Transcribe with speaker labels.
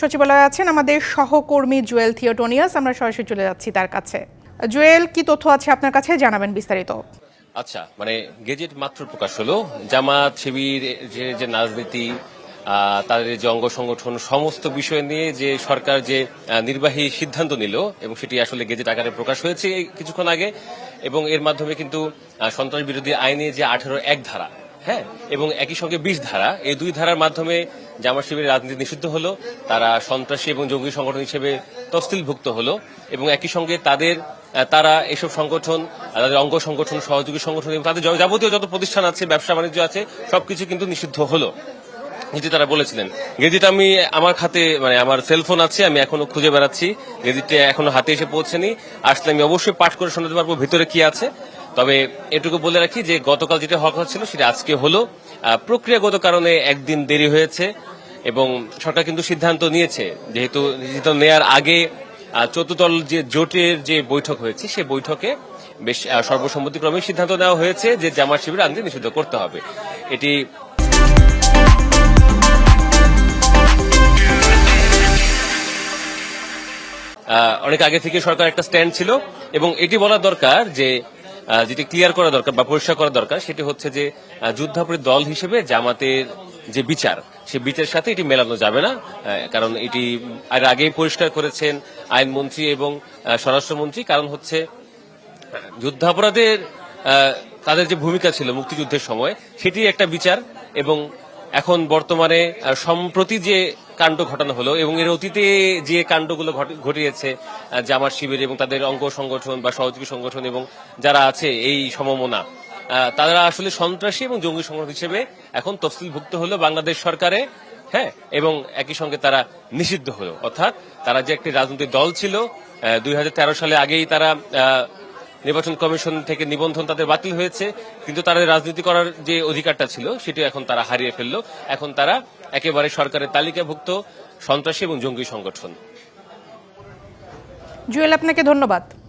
Speaker 1: সচিবালয়ে আছেন আমাদের সহকর্মী জুয়েল থিওটোনিয়াস। আমরা সরাসরি চলে যাচ্ছি তার কাছে। জুয়েল, কি তথ্য আছে আপনার কাছে? জানাবেন বিস্তারিত।
Speaker 2: আচ্ছা মানে গেজেট মাত্র প্রকাশ হলো। জামাত শিবির, যে রাজনীতি তাদের যে অঙ্গ সংগঠন, সমস্ত বিষয় নিয়ে যে সরকার যে নির্বাহী সিদ্ধান্ত নিল এবং সেটি আসলে গেজেট আকারে প্রকাশ হয়েছে কিছুক্ষণ আগে এবং এর মাধ্যমে কিন্তু সন্ত্রাস বিরোধী আইনে যে আঠারো এক ধারা হ্যাঁ? এবং একই সঙ্গে বিশ ধারা, এই দুই ধারার মাধ্যমে জামাত শিবিরের রাজনীতি নিষিদ্ধ হলো, তারা সন্ত্রাসী এবং জঙ্গি সংগঠন হিসেবে তফসিলভুক্ত হলো, এবং একই সঙ্গে তাদের তারা এসব সংগঠন তাদের অঙ্গ সংগঠন, সহযোগী সংগঠন এবং তাদের যাবতীয় যত প্রতিষ্ঠান আছে, ব্যবসা বাণিজ্য আছে, সবকিছু কিন্তু নিষিদ্ধ হলো। যেটি তারা বলেছিলেন, গেজিট আমি আমার খাতে মানে আমার সেলফোন আছে, আমি এখনও খুঁজে বেড়াচ্ছি গেজিটটা এখনও হাতে এসে পৌঁছেনি, আসলে আমি অবশ্যই পাঠ করে শোনাতে পারব, ভিতরে কি আছে। তবে এটুকু বলে রাখি যে গতকাল যেটা হওয়ার কথা ছিল সেটা আজকে হলো। প্রক্রিয়াগত কারণে একদিন দেরি হয়েছে এবং সরকার কিন্তু সিদ্ধান্ত নিয়েছে, যেহেতু সিদ্ধান্ত নেয়ার আগে চতুর্দল যে জোটের যে বৈঠক হয়েছে সেই বৈঠকে বেশ সর্বসম্মতিক্রমে সিদ্ধান্ত নেওয়া হয়েছে যে জামাত শিবির রাজনীতি নিষিদ্ধ করতে হবে। এটি অনেক আগে থেকে সরকার একটা স্ট্যান্ড ছিল এবং এটি বলা দরকার যে যেটি ক্লিয়ার করা দরকার বা পরিষ্কার করা দরকার, সেটি হচ্ছে যে যুদ্ধাপরী দল হিসেবে জামাতের যে বিচার সে বিচারের সাথে এটি মেলানো যাবে না কারণ এটি আর আগেই পরিষ্কার করেছেন আইনমন্ত্রী এবং স্বরাষ্ট্রমন্ত্রী। কারণ হচ্ছে, যুদ্ধাপরাধের তাদের যে ভূমিকা ছিল মুক্তিযুদ্ধের সময়, সেটি একটা বিচার এবং এখন বর্তমানে সম্প্রতি যে কাণ্ড ঘটানো হলো এবং এর অতীতে যে কাণ্ডগুলো ঘট- ঘটিয়েছে জামার শিবির এবং তাদের অঙ্গ সংগঠন বা সহযোগী সংগঠন এবং যারা আছে এই সমমনা তারা আসলে সন্ত্রাসী এবং জঙ্গি সংগঠন হিসেবে এখন তফসিলভুক্ত হলো বাংলাদেশ সরকারে হ্যাঁ এবং একই সঙ্গে তারা নিষিদ্ধ হলো। অর্থাৎ তারা যে একটি রাজনৈতিক দল ছিল দুই হাজার তেরো সালে আগেই তারা নির্বাচন কমিশন থেকে নিবন্ধন তাদের বাতিল হয়েছে, কিন্তু তাদের রাজনীতি করার যে অধিকারটা ছিল সেটি এখন তারা হারিয়ে ফেলল। এখন তারা একেবারে সরকারের তালিকাভুক্ত, সন্ত্রাসী এবং জঙ্গি সংগঠন।
Speaker 1: জুয়েল, আপনাকে ধন্যবাদ।